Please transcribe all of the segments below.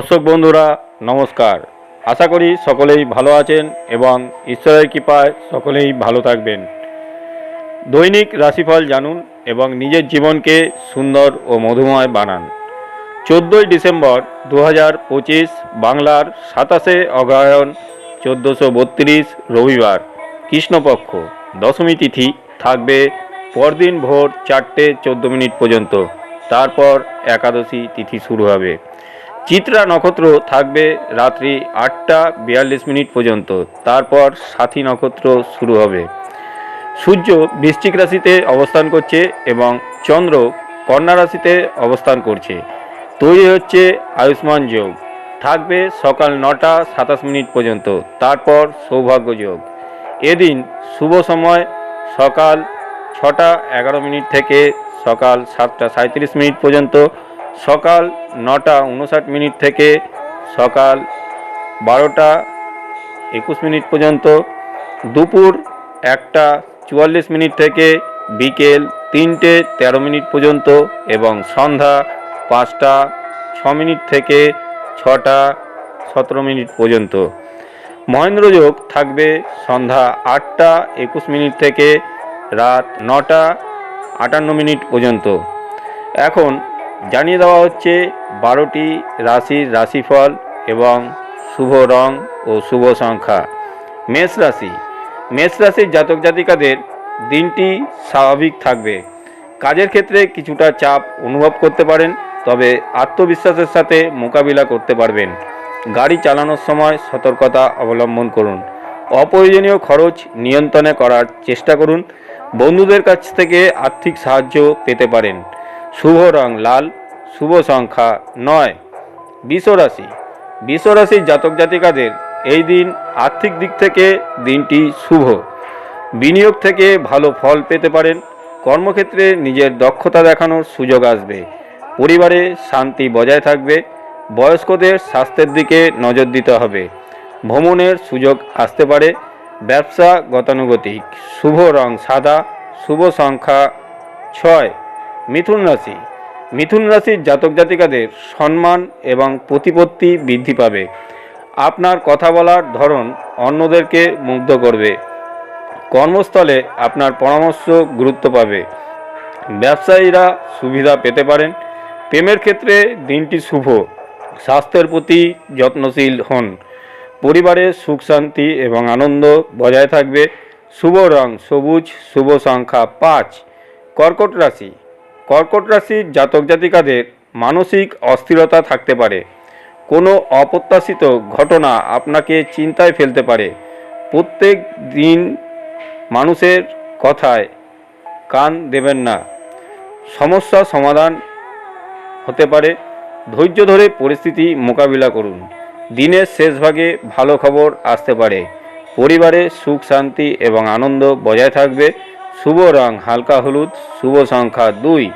দর্শক বন্ধুরা, নমস্কার। আশা করি সকলেই ভালো আছেন এবং ঈশ্বরের কৃপায় সকলেই ভালো থাকবেন। দৈনিক রাশিফল জানুন এবং নিজের জীবনকে সুন্দর ও মধুময় বানান। চোদ্দোই ডিসেম্বর দু হাজার পঁচিশ, বাংলার সাতাশে অগ্রহায়ণ চোদ্দোশো বত্রিশ, রবিবার। কৃষ্ণপক্ষ, দশমী তিথি থাকবে পরদিন ভোর চারটে চোদ্দ মিনিট পর্যন্ত। তারপর একাদশী তিথি শুরু হবে। চিত্রা নক্ষত্র থাকবে রাত্রি আটটা বিয়াল্লিশ মিনিট পর্যন্ত। তারপর সাথী নক্ষত্র শুরু হবে। সূর্য বৃশ্চিক রাশিতে অবস্থান করছে এবং চন্দ্র কন্যা রাশিতে অবস্থান করছে। তৈরি হচ্ছে আয়ুষ্মান যোগ। থাকবে সকাল নটা সাতাশ মিনিট পর্যন্ত। তারপর সৌভাগ্য যোগ। এদিন শুভ সময় সকাল ছটা এগারো মিনিট থেকে সকাল সাতটা সাঁত্রিশ মিনিট পর্যন্ত। সকাল নটা উনষাট মিনিট থেকে সকাল বারোটা একুশ মিনিট পর্যন্ত, দুপুর একটা চুয়াল্লিশ মিনিট থেকে বিকেল তিনটে তেরো মিনিট পর্যন্ত এবং সন্ধ্যা পাঁচটা ছ মিনিট থেকে ছটা সতেরো মিনিট পর্যন্ত। মহেন্দ্র যোগ থাকবে সন্ধ্যা আটটা একুশ মিনিট থেকে রাত নটা আটান্ন মিনিট পর্যন্ত। এখন জানিয়ে দেওয়া হচ্ছে, বারোটি রাশির রাশিফল এবং শুভ রং ও শুভ সংখ্যা। মেষ রাশি। মেষ রাশির জাতক জাতিকাদের দিনটি স্বাভাবিক থাকবে। কাজের ক্ষেত্রে কিছুটা চাপ অনুভব করতে পারেন, তবে আত্মবিশ্বাসের সাথে মোকাবিলা করতে পারবেন। গাড়ি চালানোর সময় সতর্কতা অবলম্বন করুন। অপ্রয়োজনীয় খরচ নিয়ন্ত্রণে করার চেষ্টা করুন। বন্ধুদের কাছ থেকে আর্থিক সাহায্য পেতে পারেন। শুভ রং লাল, শুভ সংখ্যা নয়। বিশ্বরাশি। বিশ্বরাশির জাতক জাতিকাদের এই দিন আর্থিক দিক থেকে দিনটি শুভ। বিনিয়োগ থেকে ভালো ফল পেতে পারেন। কর্মক্ষেত্রে নিজের দক্ষতা দেখানোর সুযোগ আসবে। পরিবারে শান্তি বজায় থাকবে। বয়স্কদের স্বাস্থ্যের দিকে নজর দিতে হবে। ভ্রমণের সুযোগ আসতে পারে। ব্যবসা গতানুগতিক। শুভ রং সাদা, শুভ সংখ্যা ছয়। মিথুন রাশি। মিথুন রাশির জাতক জাতিকাদের সম্মান এবং প্রতিপত্তি বৃদ্ধি পাবে। আপনার কথা বলার ধরন অন্যদেরকে মুগ্ধ করবে। কর্মস্থলে আপনার পরামর্শ গুরুত্ব পাবে। ব্যবসায়ীরা সুবিধা পেতে পারেন। প্রেমের ক্ষেত্রে দিনটি শুভ। স্বাস্থ্যের প্রতি যত্নশীল হন। পরিবারে সুখ, শান্তি এবং আনন্দ বজায় থাকবে। শুভ রং সবুজ, শুভ সংখ্যা পাঁচ। কর্কট রাশি। কর্কট রাশির জাতক জাতিকাদের মানসিক অস্থিরতা থাকতে পারে। কোনো অপ্রত্যাশিত ঘটনা আপনাকে চিন্তায় ফেলতে পারে। প্রত্যেক দিন মানুষের কথায় কান দেবেন না। সমস্যা সমাধান হতে পারে। ধৈর্য ধরে পরিস্থিতি মোকাবিলা করুন। দিনের শেষ ভাগে ভালো খবর আসতে পারে। পরিবারে সুখ, শান্তি এবং আনন্দ বজায় থাকবে। শুভ রং হালকা হলুদ, শুভ সংখ্যা দুই।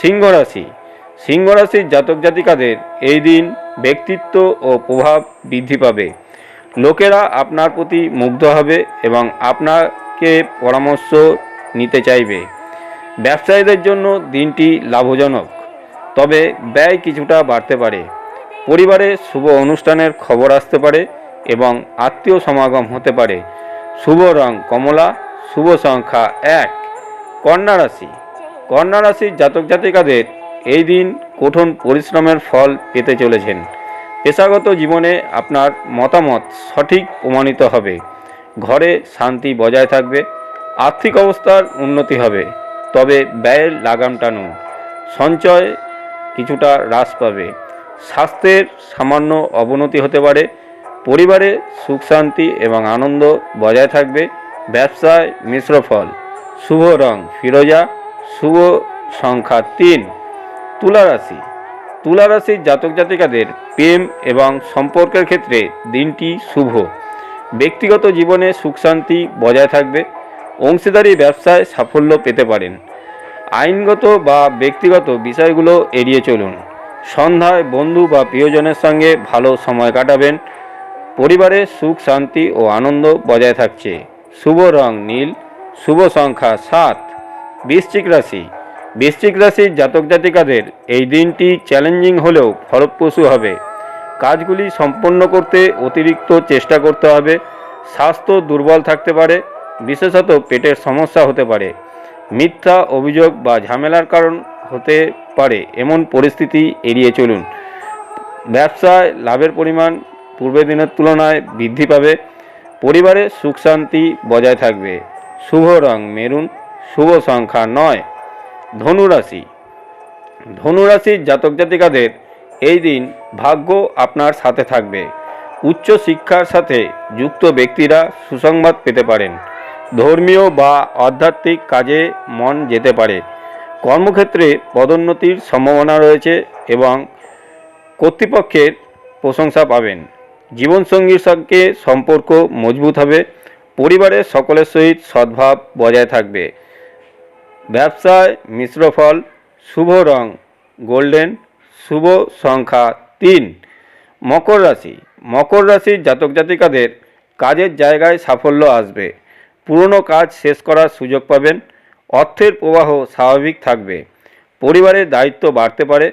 সিংহ রাশি। সিংহ রাশির জাতক জাতিকাদের এই দিন ব্যক্তিত্ব ও প্রভাব বৃদ্ধি পাবে। লোকেরা আপনার প্রতি মুগ্ধ হবে এবং আপনাকে পরামর্শ নিতে চাইবে। ব্যবসায়ীদের জন্য দিনটি লাভজনক, তবে ব্যয় কিছুটা বাড়তে পারে। পরিবারে শুভ অনুষ্ঠানের খবর আসতে পারে এবং আত্মীয় সমাগম হতে পারে। শুভ রং কমলা, শুভ সংখ্যা এক। কন্যা রাশি কন্যা রাশির জাতক জাতিকাদের এই দিন কঠোর পরিশ্রমের ফল পেতে চলেছেন। পেশাগত জীবনে আপনার মতামত সঠিক প্রমাণিত হবে। ঘরে শান্তি বজায় থাকবে, আর্থিক অবস্থার উন্নতি হবে, তবে ব্যয়ের লাগাম টানুন সঞ্চয় কিছুটা হ্রাস পাবে, স্বাস্থ্যের সামান্য অবনতি হতে পারে, পরিবারে সুখ শান্তি এবং আনন্দ বজায় থাকবে, ব্যবসায় মিশ্র ফল, শুভ রং, ফিরোজা শুভ সংখ্যা তিন তুলা রাশি তুলা রাশির জাতক জাতিকাদের প্রেম এবং সম্পর্কের ক্ষেত্রে দিনটি শুভ। ব্যক্তিগত জীবনে সুখ শান্তি বজায় থাকবে, অংশীদারি ব্যবসায় সাফল্য পেতে পারেন। আইনগত বা ব্যক্তিগত বিষয়গুলো এড়িয়ে চলুন। সন্ধ্যায় বন্ধু বা প্রিয়জনের সঙ্গে ভালো সময় কাটাবেন। পরিবারে সুখ, শান্তি ও আনন্দ বজায় থাকছে। শুভ রং নীল, শুভ সংখ্যা সাত। বৃশ্চিক রাশি। বৃশ্চিক রাশির জাতক জাতিকাদের এই দিনটি চ্যালেঞ্জিং হলেও ফলপ্রসূ হবে। কাজগুলি সম্পন্ন করতে অতিরিক্ত চেষ্টা করতে হবে। স্বাস্থ্য দুর্বল থাকতে পারে, বিশেষত পেটের সমস্যা হতে পারে। মিথ্যা অভিযোগ বা ঝামেলার কারণ হতে পারে, এমন পরিস্থিতি এড়িয়ে চলুন। ব্যবসায় লাভের পরিমাণ পূর্বের দিনের তুলনায় বৃদ্ধি পাবে। পরিবারে সুখ শান্তি বজায় থাকবে। শুভ রং মেরুন শুভ সংখ্যা নয়। ধনুরাশি। ধনুরাশির জাতক জাতিকাদের এই দিন ভাগ্য আপনার সাথে থাকবে। উচ্চ শিক্ষার সাথে যুক্ত ব্যক্তিরা সুসংবাদ পেতে পারেন। ধর্মীয় বা আধ্যাত্মিক কাজে মন যেতে পারে। কর্মক্ষেত্রে পদোন্নতির সম্ভাবনা রয়েছে এবং কর্তৃপক্ষের প্রশংসা পাবেন। জীবনসঙ্গীর সঙ্গে সম্পর্ক মজবুত হবে। পরিবারের সকলের সহিত সদ্ভাব বজায় থাকবে। ব্যবসায় মিশ্র ফল, শুভ রং, গোল্ডেন, শুভ সংখ্যা তিন। মকর রাশি। মকর রাশির জাতক জাতিকাদের কাজের জায়গায় সাফল্য আসবে। পুরনো কাজ শেষ করার সুযোগ পাবেন। অর্থের প্রবাহ স্বাভাবিক থাকবে। পরিবারের দায়িত্ব বাড়তে পারে।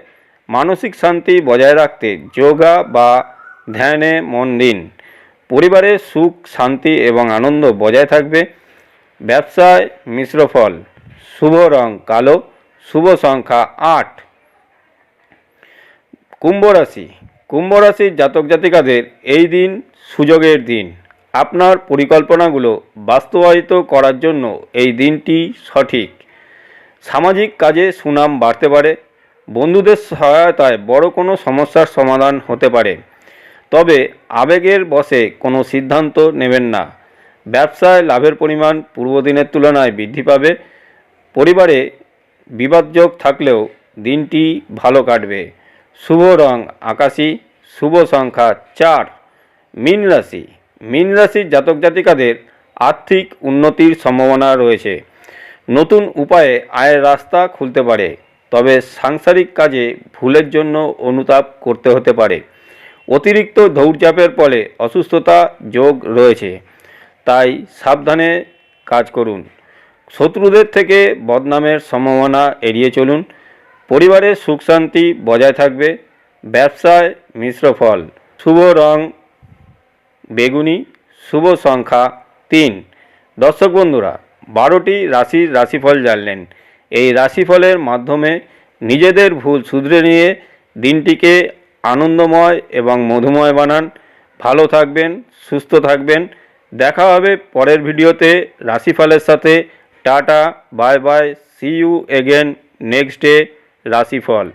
মানসিক শান্তি বজায় রাখতে যোগা বা ধ্যানে মন দিন। পরিবারের সুখ, শান্তি এবং আনন্দ বজায় থাকবে। ব্যবসায় মিশ্র ফল। শুভ রং কালো, শুভ সংখ্যা আট। কুম্ভ রাশি। কুম্ভ রাশির জাতক জাতিকাদের এই দিন সুযোগের দিন। আপনার পরিকল্পনাগুলো বাস্তবায়িত করার জন্য এই দিনটি সঠিক। সামাজিক কাজে সুনাম বাড়তে পারে। বন্ধুদের সহায়তায় বড় কোনো সমস্যার সমাধান হতে পারে। তবে আবেগের বশে কোনো সিদ্ধান্ত নেবেন না। ব্যবসায় লাভের পরিমাণ পূর্বদিনের তুলনায় বৃদ্ধি পাবে। পরিবারে বিবাদযোগ থাকলেও দিনটি ভালো কাটবে। শুভ রং আকাশি, শুভ সংখ্যা চার, মীন রাশি। মীন রাশির জাতক জাতিকাদের আর্থিক উন্নতির সম্ভাবনা রয়েছে। নতুন উপায়ে আয়ের রাস্তা খুলতে পারে, তবে সাংসারিক কাজে ভুলের জন্য অনুতাপ করতে হতে পারে। অতিরিক্ত দৌড়চাপের ফলে অসুস্থতা যোগ রয়েছে, তাই সাবধানে কাজ করুন। শত্রুদের থেকে বদনামের সম্ভাবনা এড়িয়ে চলুন। পরিবারের সুখ শান্তি বজায় থাকবে। ব্যবসায় মিশ্র ফল। শুভ রং বেগুনি। শুভ সংখ্যা তিন। দর্শক বন্ধুরা, বারোটি রাশির রাশিফল জানলেন। এই রাশিফলের মাধ্যমে নিজেদের ভুল শুধরে নিয়ে দিনটিকে আনন্দময় এবং মধুময় বানান। ভালো থাকবেন, সুস্থ থাকবেন। দেখা হবে পরের ভিডিওতে রাশিফলের সাথে। Tata bye bye see you again next day রাশিফল।